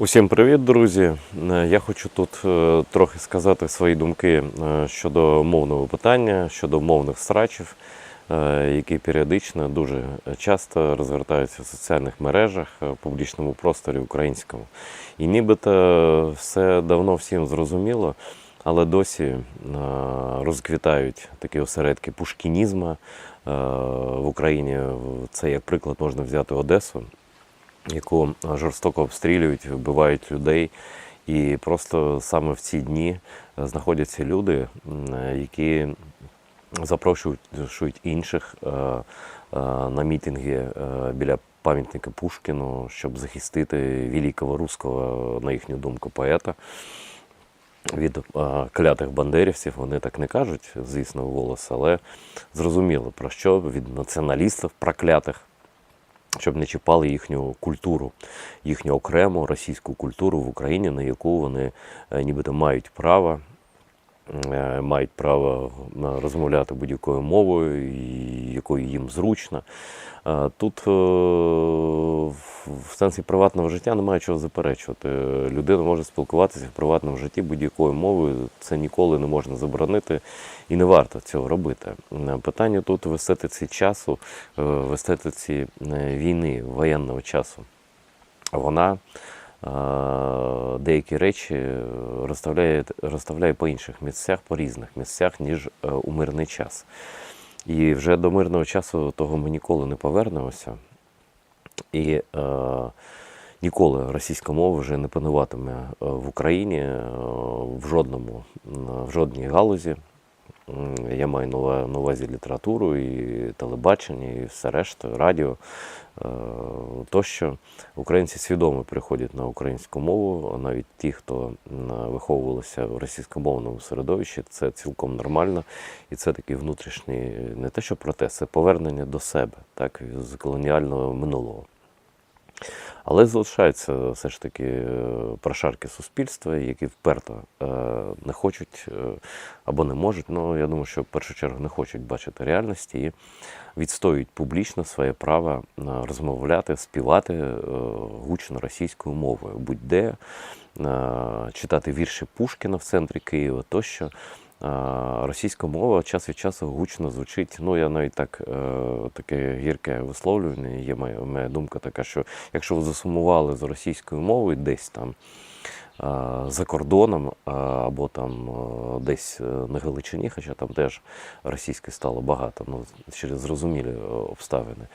Усім привіт, друзі! Е, Я хочу тут е, трохи сказати свої думки е, щодо мовного питання, щодо мовних срачів, е, які періодично дуже часто розвертаються в соціальних мережах, в публічному просторі українському. І нібито все давно всім зрозуміло, але досі розквітають такі осередки пушкінізму в Україні. Це як приклад можна взяти Одесу яку жорстоко обстрілюють, вбивають людей. І просто саме в ці дні знаходяться люди, які запрошують інших е, е, на мітинги е, біля пам'ятника Пушкіну, щоб захистити великого руського, на їхню думку, поета. Від е, клятих бандерівців вони так не кажуть, звісно, в голос, але зрозуміло про що від націоналістів проклятих щоб не чіпали їхню культуру, їхню окрему російську культуру в Україні, на яку вони е, нібито мають право, мають право е, розмовляти будь-якою мовою, якою їм зручно. Е, Тут е, в- сенсі приватного життя немає чого заперечувати. Людина може спілкуватися в приватному житті будь-якою мовою. Це ніколи не можна заборонити і не варто цього робити. Е, Питання тут в естетиці часу, е, в естетиці е, війни, воєнного часу. Вона е, деякі речі розставляє, розставляє по інших місцях, по різних місцях, ніж е, у мирний час. І вже до мирного часу того ми ніколи не повернемося. І е, ніколи російська мова вже не пануватиме е, в Україні е, в жодному, в жодній галузі. Я маю на увазі літературу, і телебачення, і все решта, радіо е, тощо. Українці свідомо переходять на українську мову, навіть ті, хто виховувалися в російськомовному середовищі, це цілком нормально. І це такий внутрішній, не те, що протест, це повернення до себе, так, з колоніального минулого. Але залишаються все ж таки е, прошарки суспільства, які вперто е, не хочуть е, або не можуть. Ну я думаю, що в першу чергу не хочуть бачити реальності і відстоюють публічно своє право е, розмовляти, співати е, гучно російською мовою, будь-де е, читати вірші Пушкіна в центрі Києва тощо. Російська мова час від часу гучно звучить. Ну, я навіть так е, таке гірке висловлювання. Є моя, моя думка така, що якщо ви засумували з російською мовою десь там за кордоном або там е, десь е, на Галичині, хоча там теж російської стало багато, ну, через зрозумілі обставини.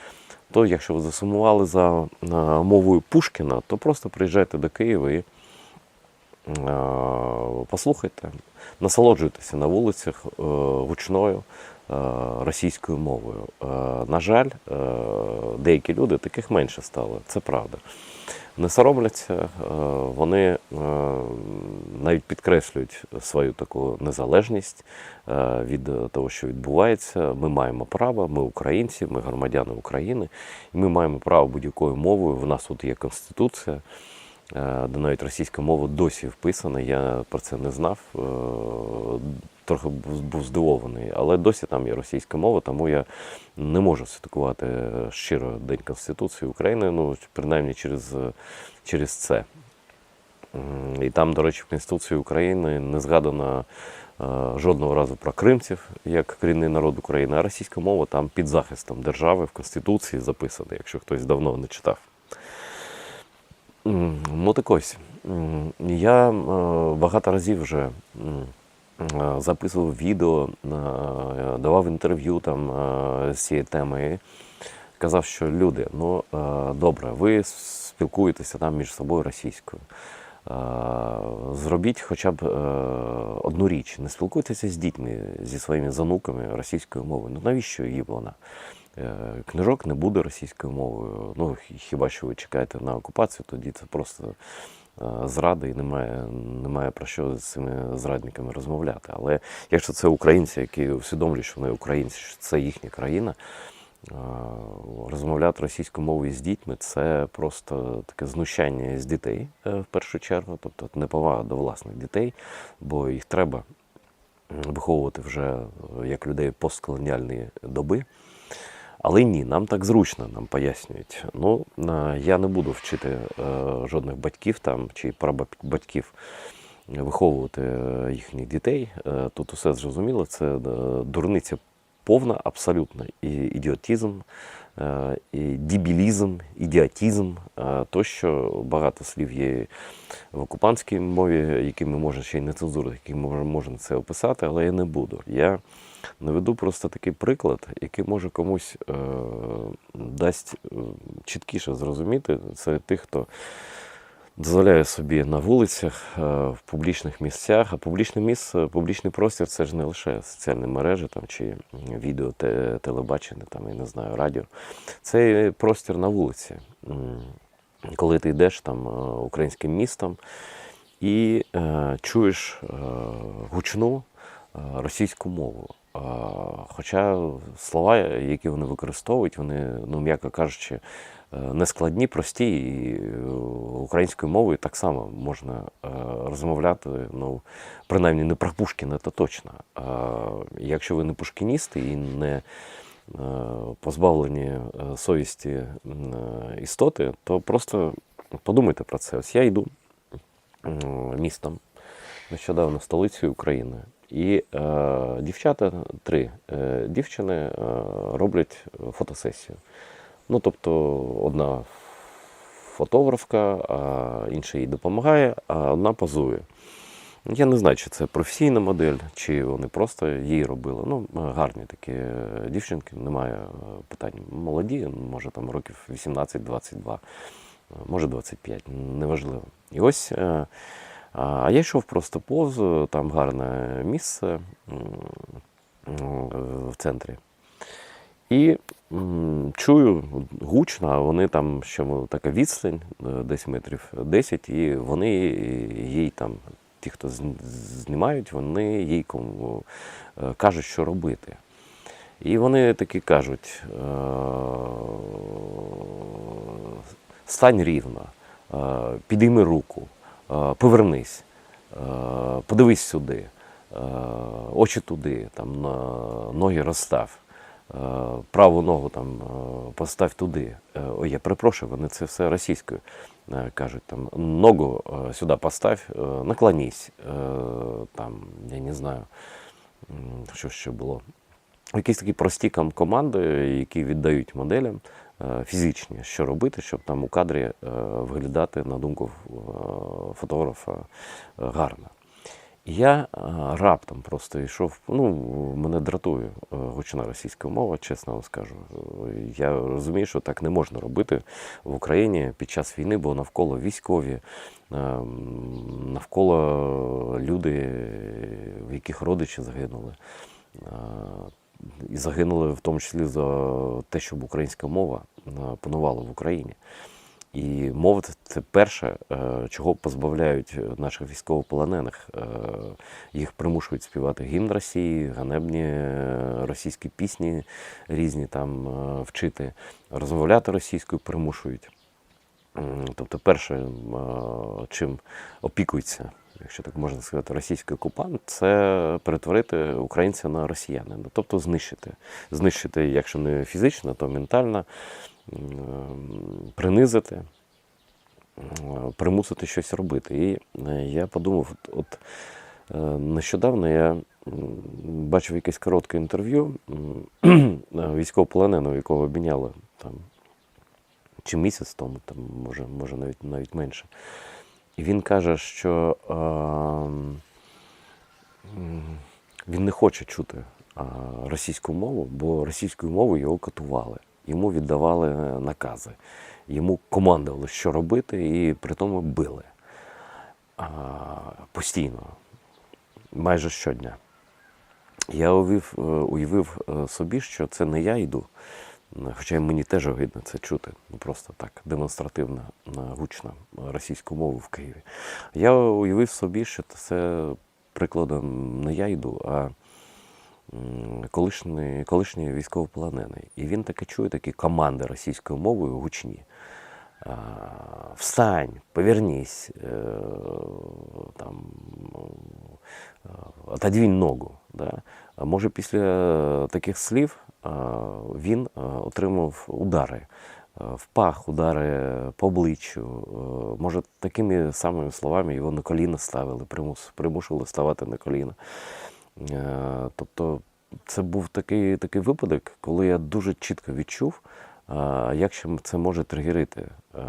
То якщо ви засумували за мовою Пушкіна, то просто приїжджайте до Києва і послухайте, насолоджуйтеся на вулицях е, гучною е, російською мовою. Е, На жаль, е, деякі люди таких менше стало, це правда. Не соромляться, е, вони е, навіть підкреслюють свою таку незалежність е, від того, що відбувається. Ми маємо право, ми українці, ми громадяни України, і ми маємо право будь-якою мовою. В нас тут є конституція. Е, де навіть російська мова досі вписана. Я про це не знав. е, Трохи був здивований, але досі там є російська мова, тому я не можу святкувати щиро День Конституції України, ну принаймні через, через це. І там, до речі, в Конституції України не згадано е, жодного разу про кримців як корінний народ України, а російська мова там під захистом держави в Конституції записана, якщо хтось давно не читав. Ну так ось. Я е, багато разів вже е, записував відео, е, давав інтерв'ю там з цієї теми. Казав, що люди, ну добре, ви спілкуєтеся там між собою російською. Зробіть хоча б одну річ, не спілкуйтеся з дітьми, зі своїми зануками російською мовою. Ну навіщо їй вона? Е, Книжок не буде російською мовою. Ну, хіба що ви чекаєте на окупацію, тоді це просто е, зрада і немає, немає про що з цими зрадниками розмовляти. Але якщо це українці, які усвідомлюють, що вони українці, що це їхня країна, е, розмовляти російською мовою з дітьми це просто таке знущання з дітей в першу чергу, тобто неповага до власних дітей, бо їх треба виховувати вже як людей постколоніальної доби. Але ні, нам так зручно, нам пояснюють. Ну, е, я не буду вчити е, жодних батьків там чи прабатьків виховувати е, їхніх дітей. Тут усе зрозуміло, це дурниця повна, абсолютно. І ідіотизм, е, і дебілізм, ідіотизм, е, тощо багато слів є в окупантській мові, якими можна ще й нецензурно, якими можна це описати, але я не буду. Я наведу просто такий приклад, який може комусь е, дасть е, чіткіше зрозуміти серед тих, хто дозволяє собі на вулицях, е, в публічних місцях. А публічне місце, публічний простір це ж не лише соціальні мережі там, чи відео, те, телебачення, там, я не знаю, радіо. Це простір на вулиці. Коли ти йдеш там е, українським містом і е, чуєш е, гучну е, російську мову. Хоча слова, які вони використовують, вони, ну, м'яко кажучи, е, нескладні, прості, і е, українською мовою так само можна е, розмовляти, ну, принаймні не про Пушкіна, то точно. Якщо ви не пушкіністи і не позбавлені совісті істоти, то просто подумайте про це. Ось я йду містом, нещодавно столицею України. І е, дівчата, три е, дівчини е, роблять фотосесію. Ну, тобто, одна фотографка, а інша їй допомагає, а одна позує. Я не знаю, чи це професійна модель, чи вони просто її робили. Ну, гарні такі е, дівчинки, немає е, питань. Молоді, може там років 18-22, е, може 25, неважливо. І ось. е, А я йшов просто повз, там гарне місце в центрі. І чую гучно, вони там ще така відстань, е, десь метрів 10, і вони їй там, ті, хто знімають, вони їй кому- е, кажуть, що робити. І вони такі кажуть: е, стань рівно, підійми руку, повернись, е, подивись сюди, е, очі туди, там, ноги розстав. е, Праву ногу там е, постав туди. Е, Ой, я перепрошую, вони це все російською е, кажуть. Там ногу е, сюди постав, е, наклонись. е, Там, я не знаю, що ще було якісь такі прості команди, які віддають моделям е, фізичні, що робити, щоб там у кадрі е, виглядати, на думку е, фотографа, гарно. Я раптом просто йшов, ну, мене дратує гучна російська мова, чесно вам скажу. Я розумію, що так не можна робити в Україні під час війни, бо навколо військові, навколо люди, в яких родичі загинули. І загинули в тому числі за те, щоб українська мова е, панувала в Україні. І мова це- перше, е, чого позбавляють наших військовополонених. Е, Їх примушують співати гімн Росії, ганебні російські пісні різні там вчити, розмовляти російською примушують. Тобто, перше, чим опікується, якщо так можна сказати, російський окупант, це перетворити українця на росіянина, тобто знищити. Знищити, якщо не фізично, то ментально, принизити, примусити щось робити. І е, я подумав, от, от е, нещодавно я бачив якесь коротке інтерв'ю військовополоненого, якого обміняли там чи місяць тому, там, може, може навіть, навіть менше. І він каже, що е, він не хоче чути е, російську мову, бо російською мовою його катували, йому віддавали накази, йому командували, що робити, і при тому били е, постійно, майже щодня. Я уявив, е, уявив собі, що це не я йду, хоча мені теж огидно це чути, ну, просто так демонстративно, гучно російську мову в Києві. Я уявив собі, що це прикладом не я йду, а колишній, колишній військовополонений. І він таке чує такі команди російською мовою гучні. Встань, повернись, е, там, е, отодвинь ногу. Да? Може після таких слів він отримав удари. В пах, удари по обличчю. Може, такими самими словами його на коліна ставили, примушували ставати на коліна. Тобто це був такий, такий випадок, коли я дуже чітко відчув, як ще це може тригерити е,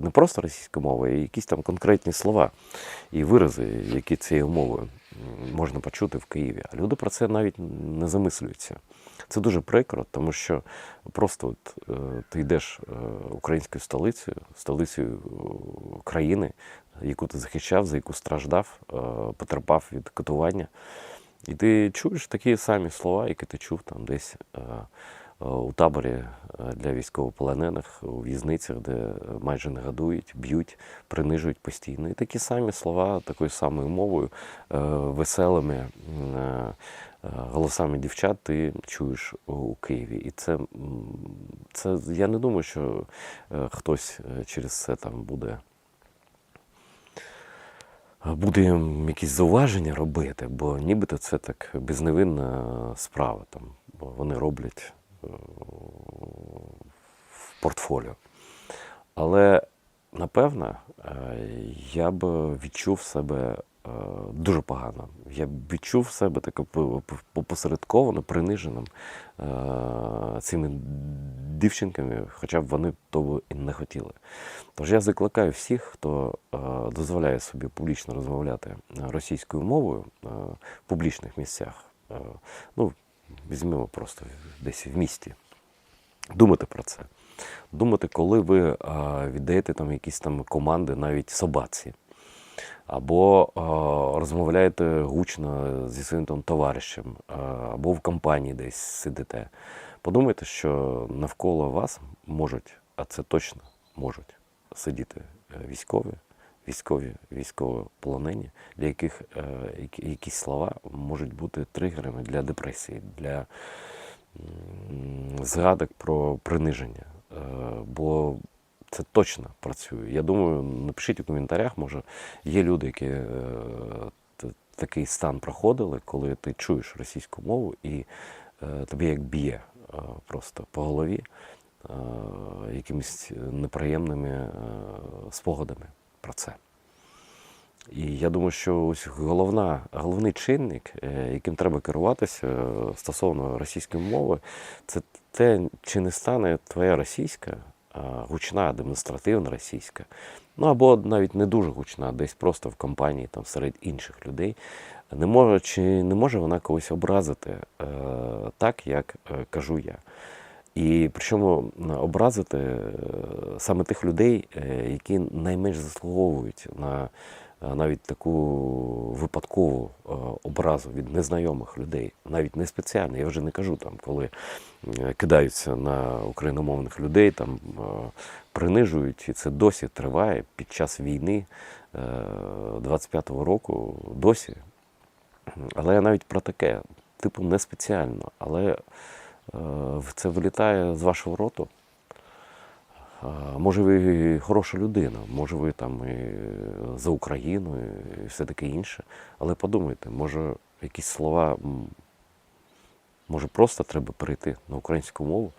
не просто російська мова, а якісь там конкретні слова і вирази, які цією мовою можна почути в Києві. А люди про це навіть не замислюються. Це дуже прикро, тому що просто от, е, ти йдеш е, українською столицею, столицею країни, яку ти захищав, за яку страждав, потерпав від катування. І ти чуєш такі самі слова, які ти чув там десь у таборі е, для військовополонених, у в'язницях, де е, майже не годують, б'ють, принижують постійно. І такі самі слова, такою самою мовою, е, веселими е, е, голосами дівчат ти чуєш у- Києві. І це, це я не думаю, що е, хтось е, через це там буде буде їм якісь зауваження робити, бо нібито це так безневинна справа. Там, бо вони роблять е, в портфоліо. Але напевно, е, я б відчув себе е, дуже погано. Я б відчув себе таке по- по- приниженим е, цими дівчинками, хоча б вони того і не хотіли. Тож я закликаю всіх, хто дозволяє собі публічно розмовляти російською мовою в публічних місцях. Ну, візьмемо просто десь в місті. Думати про це. Думати, коли ви е, віддаєте там якісь там команди навіть собаці, або е, розмовляєте гучно зі своїм там товаришем, е, або в компанії десь сидите. Подумайте, що навколо вас можуть, а це точно можуть сидіти військові, військові, військовополонені, для яких е, якісь слова можуть бути тригерами для депресії, для згадок про приниження. Е, Бо це точно працює. Я думаю, напишіть у коментарях, може, є люди, які е, такий стан проходили, коли ти чуєш російську мову і е, тобі як б'є е, просто по голові е, якимись неприємними е, спогадами про це. І я думаю, що ось головна, головний чинник, е, яким треба керуватися е, стосовно російської мови, це те, чи не стане твоя російська, гучна, демонстративна російська, ну або навіть не дуже гучна, десь просто в компанії там серед інших людей. Не може, чи не може вона когось образити е, так, як е, кажу я. І причому м, образити е, саме тих людей, е, які найменш заслуговують на е, навіть таку випадкову е, образу від незнайомих людей, навіть не спеціально. Я вже не кажу там, коли е, кидаються на україномовних людей, там е, принижують, і це досі триває під час війни е, 25-го року. Досі. Але я навіть про таке, типу, не спеціально, але е, це вилітає з вашого роту. Може, ви хороша людина, може, ви там і за Україну, і все таке інше. Але подумайте, може, якісь слова, може, просто треба перейти на українську мову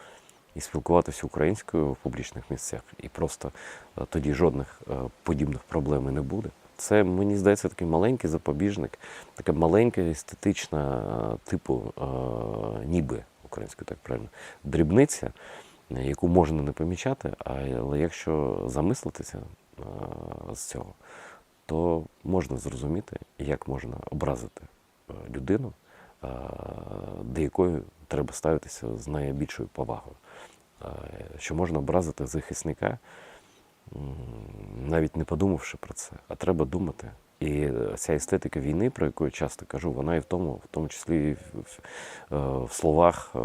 і спілкуватися українською в публічних місцях, і просто е, тоді жодних е, подібних проблем не буде. Це, мені здається, такий маленький запобіжник, така маленька естетична е, типу, е, ніби українською так правильно, дрібниця, е, яку можна не помічати, але якщо замислитися е, з цього, то можна зрозуміти, як можна образити е, людину, до якої треба ставитися з найбільшою повагою. Що можна образити захисника, навіть не подумавши про це, а треба думати. І е, ця естетика війни, про яку я часто кажу, вона і в тому, в тому числі в, в, е, в словах, е,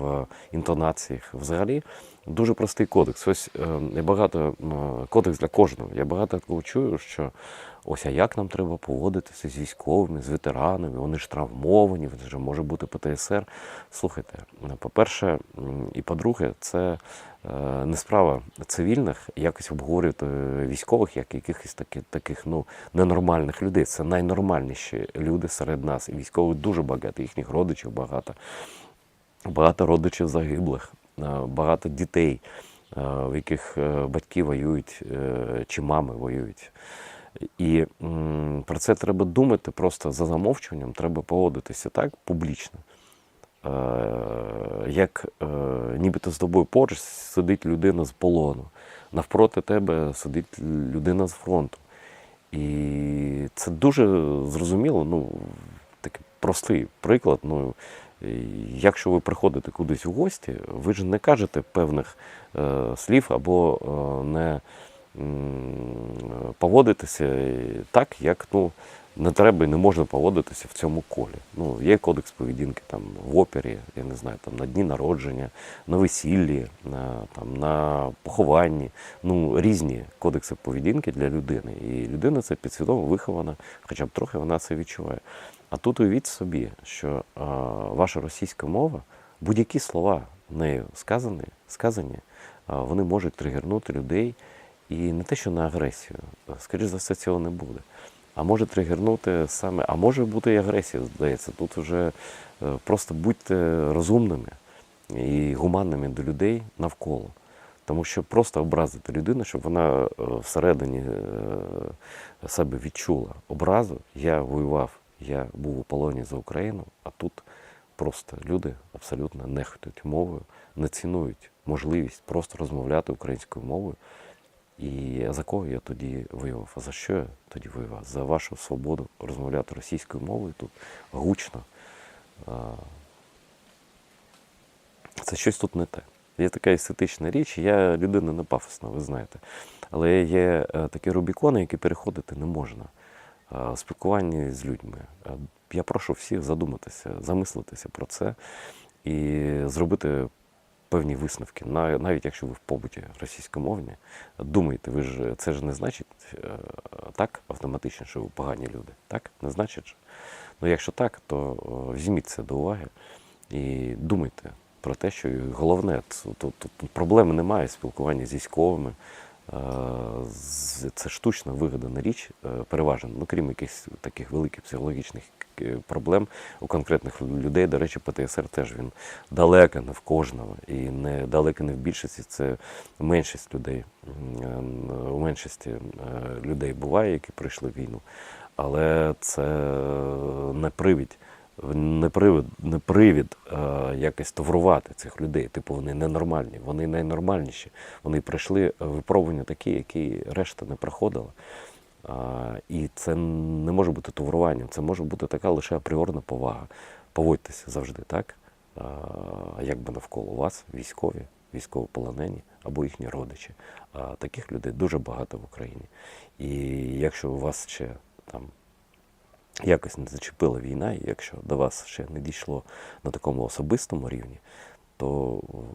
в інтонаціях. Взагалі, Дуже простий кодекс. Ось я багато кодекс для кожного. Я багато такого чую, що ось а як нам треба поводитися з військовими, з ветеранами, вони ж травмовані, вони ж може бути ПТСР. Слухайте, по-перше, і по-друге, це е, не справа цивільних якось обговорювати військових як якихось таких, таких ну, ненормальних людей. Це найнормальніші люди серед нас. І військових дуже багато, їхніх родичів багато багато родичів загиблих, е, багато дітей, е, в яких батьки воюють чи мами воюють. І про це треба думати просто за замовчуванням, треба поводитися так публічно. Е, Як е, нібито з тобою поруч сидить людина з полону, навпроти тебе сидить людина з фронту. І це дуже зрозуміло, ну, такий простий приклад. Ну, якщо ви приходите кудись у гості, ви ж не кажете певних е, слів або е, не і так, як ну, не треба і не можна поводитися в цьому колі. Ну, є кодекс поведінки там, в опері, я не знаю, там, на дні народження, на весіллі, на, там, на похованні. Ну, різні кодекси поведінки для людини. І людина це підсвідомо вихована, хоча б трохи вона це відчуває. А тут уявіть собі, що а, ваша російська мова, будь-які слова нею сказані, сказані, а, вони можуть тригернути людей і не те, що на агресію, скоріш за все, цього не буде. А може тригернути саме, а може бути і агресія, здається. Тут вже е, просто будьте розумними і гуманними до людей навколо. Тому що просто образити людину, щоб вона е, всередині е, себе відчула образу. Я воював, я був у полоні за Україну, а тут просто люди абсолютно нехтують мовою, не цінують можливість просто розмовляти українською мовою. І за кого я тоді воював? А за що я тоді воював? За вашу свободу розмовляти російською мовою тут гучно. Це щось тут не те. Є така естетична річ, я людина не пафосна, ви знаєте. Але є е, такі рубікони, які переходити не можна. А, в спілкуванні з людьми. Я прошу всіх задуматися, замислитися про це і зробити певні висновки, На- навіть якщо ви в побуті російськомовні, думайте, ви ж це ж не значить е, так автоматично, що ви погані люди. Так? Не значить. Ну якщо так, то візьміть це до уваги і думайте про те, що головне, тут, тут, проблеми немає спілкування з військовими. Е, Це штучно вигадана річ, е, переважно, ну крім якихось таких великих психологічних проблем у конкретних людей. До речі, ПТСР теж він далеко не в кожного і не далеко не в більшості. Це меншість людей. Е, У меншості е, людей буває, які пройшли війну, але це не привід. Не привід, не привід е, якось таврувати цих людей. Типу вони ненормальні, вони найнормальніші. Вони пройшли випробування такі, які решта не проходила. І це не може бути тавруванням, це може бути така лише апріорна повага. Поводьтеся завжди так, а, як би навколо вас військові, військовополонені або їхні родичі. А таких людей дуже багато в Україні. І якщо у вас ще там якось не зачепила війна, і якщо до вас ще не дійшло на такому особистому рівні, то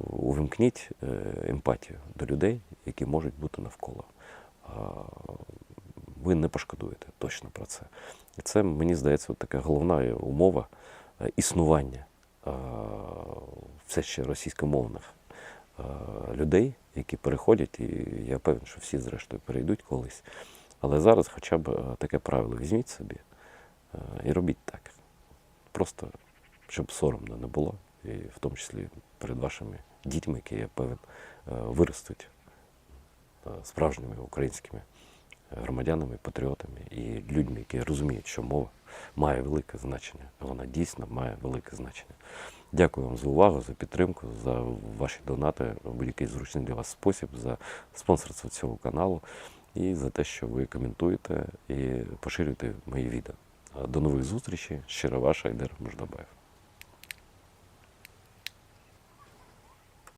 увімкніть е, емпатію до людей, які можуть бути навколо. Ви не пошкодуєте точно про це. І це, мені здається, така головна умова е, існування е, все ще російськомовних е, людей, які переходять, і я певен, що всі зрештою перейдуть колись. Але зараз хоча б таке правило візьміть собі і робіть так. Просто щоб соромно не було, і в тому числі перед вашими дітьми, які я певен виростуть справжніми українськими громадянами, патріотами і людьми, які розуміють, що мова має велике значення. Вона дійсно має велике значення. Дякую вам за увагу, за підтримку, за ваші донати в будь-який зручний для вас спосіб, за спонсорство цього каналу і за те, що ви коментуєте і поширюєте мої відео. До нових зустрічей. Щиро ваша Айдер Мождабаєв.